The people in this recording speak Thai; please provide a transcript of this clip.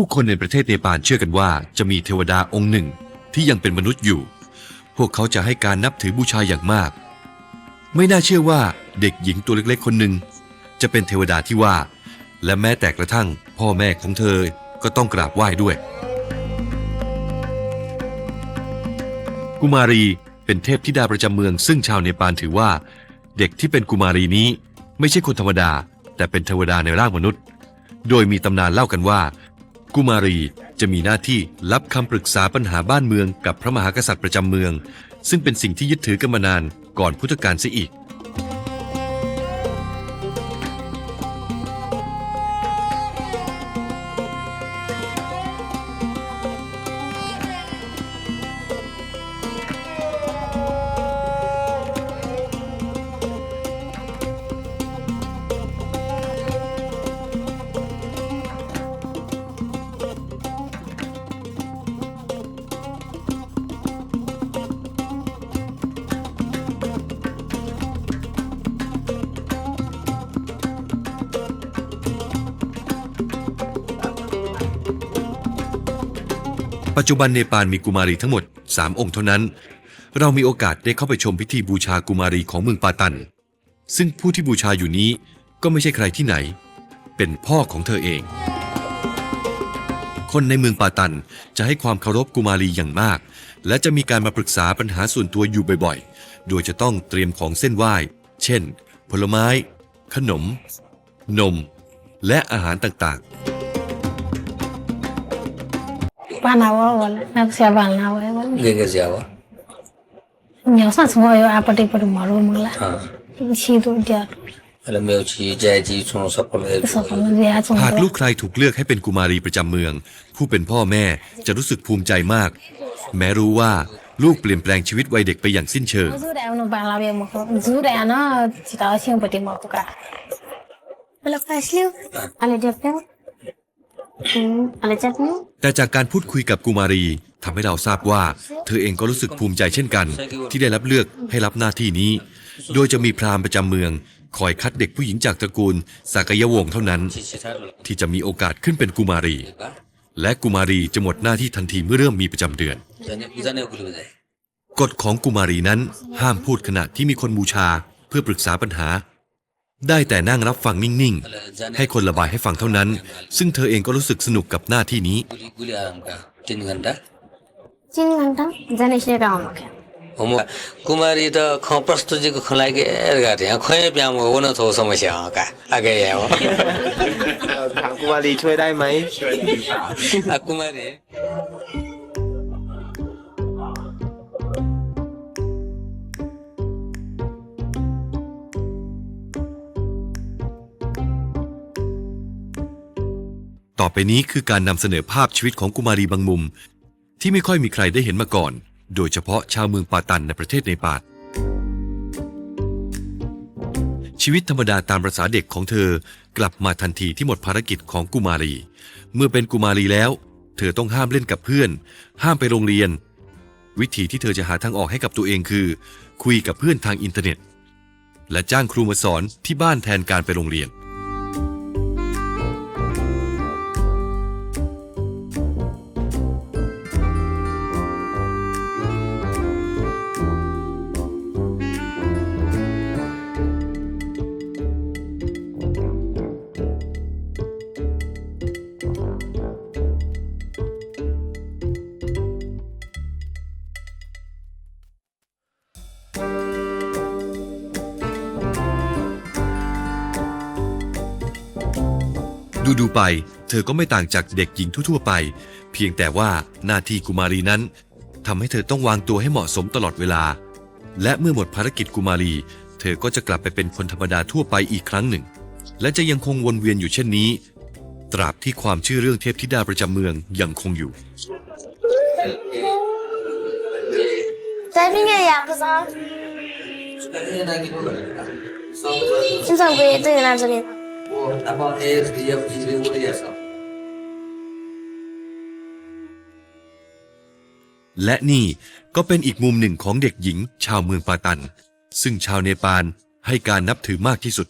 ผู้คนในประเทศเนปาลเชื่อกันว่าจะมีเทวดาองค์หนึ่งที่ยังเป็นมนุษย์อยู่ พวกเขาจะให้การนับถือบูชาอย่างมาก ไม่น่าเชื่อว่าเด็กหญิงตัวเล็กๆ คนหนึ่งจะเป็นเทวดาที่ว่า และแม้แต่กระทั่งพ่อแม่ของเธอก็ต้องกราบไหว้ด้วย กุมารีเป็นเทพธิดาประจำเมือง ซึ่งชาวเนปาลถือว่า เด็กที่เป็นกุมารีนี้ไม่ใช่คนธรรมดา แต่เป็นเทวดาในร่างมนุษย์ โดยมีตำนานเล่ากันว่า กุมารีจะมีหน้าที่รับคำปรึกษาปัญหาบ้านเมืองกับพระมหากษัตริย์ประจำเมือง ซึ่งเป็นสิ่งที่ยึดถือกันมานานก่อนพุทธกาลเสียอีก ปัจจุบันเนปาลมีกุมารีทั้งหมด 3 องค์เท่านั้น เรามีโอกาสได้เข้าไปชมพิธีบูชากุมารีของเมืองปาตัน ซึ่งผู้ที่บูชาอยู่นี้ก็ไม่ใช่ใครที่ไหน เป็นพ่อของเธอเอง คนในเมืองปาตันจะให้ความเคารพกุมารีอย่างมาก และจะมีการมาปรึกษาปัญหาส่วนตัวอยู่บ่อยๆ โดยจะต้องเตรียมของเส้นไหว้ เช่น ผลไม้ ขนม นม และอาหารต่างๆ બનાવો નકશા બનાવો ન્યાસા સમય આ પટી પર મારો મળા સીધો ત્યાં แล้วเมลชีแจจีชงสับปะเลยหากลูกใครถูกเลือกให้เป็นกุมารีประจำเมือง ผู้เป็นพ่อแม่จะรู้สึกภูมิใจมาก แม้รู้ว่าลูกเปลี่ยนแปลงชีวิตวัยเด็กไปอย่างสิ้นเชิงอะไรเดียวกัน อะไรจ๊ะแต่จากการพูดคุยกับกุมารีทำให้เราทราบว่า เธอเองก็รู้สึกภูมิใจเช่นกัน ที่ได้รับเลือกให้รับหน้าที่นี้ โดยจะมีพราหมณ์ประจำเมือง คอยคัดเด็กผู้หญิงจากตระกูลสากยวงศ์เท่านั้น ที่จะมีโอกาสขึ้นเป็นกุมารี และกุมารีจะหมดหน้าที่ทันทีเมื่อเริ่มมีประจำเดือน กฎของกุมารีนั้นห้ามพูดขณะที่มีคนบูชาเพื่อปรึกษาปัญหา ได้แต่นั่งรับฟังนิ่งๆ ให้คนระบายให้ฟังเท่านั้น ซึ่งเธอเองก็รู้สึกสนุกกับหน้าที่นี้ তিন ঘন্টা জানিস না এটা আমাকে कुमारी त ख प्रस्तुतिको लागि खोइ बिहा हुन त हो समस्या का आगे आयो कुमारी छोइ दाइ माइ कुमारी ต่อไปนี้คือการนำเสนอภาพชีวิตของกุมารีบางมุม ที่ไม่ค่อยมีใครได้เห็นมาก่อน โดยเฉพาะชาวเมืองปาตันในประเทศเนปาลชีวิตธรรมดาตามประษาเด็กของเธอกลับมาทันทีที่หมดภารกิจของกุมารี เมื่อเป็นกุมารีแล้ว เธอต้องห้ามเล่นกับเพื่อน ห้ามไปโรงเรียน วิธีที่เธอจะหาทางออกให้กับตัวเองคือ คุยกับเพื่อนทางอินเทอร์เน็ต และจ้างครูมาสอนที่บ้านแทนการไปโรงเรียน ดูดูไป เธอก็ไม่ต่างจากเด็กหญิงทั่วๆไป เพียงแต่ว่าหน้าที่กุมารีนั้นทำให้เธอต้องวางตัวให้เหมาะสมตลอดเวลา และเมื่อหมดภารกิจกุมารี เธอก็จะกลับไปเป็นคนธรรมดาทั่วไปอีกครั้งหนึ่ง และจะยังคงวนเวียนอยู่เช่นนี้ ตราบที่ความชื่อเรื่องเทพธิดาประจำเมืองยังคงอยู่ Tabii ne yapacağım? Şimdi sen bu yeter önemli. about ASDF is the ODSF. และนี่ก็เป็นอีกมุมหนึ่งของเด็กหญิงชาวเมืองปาตัน ซึ่งชาวเนปาลให้การนับถือมากที่สุด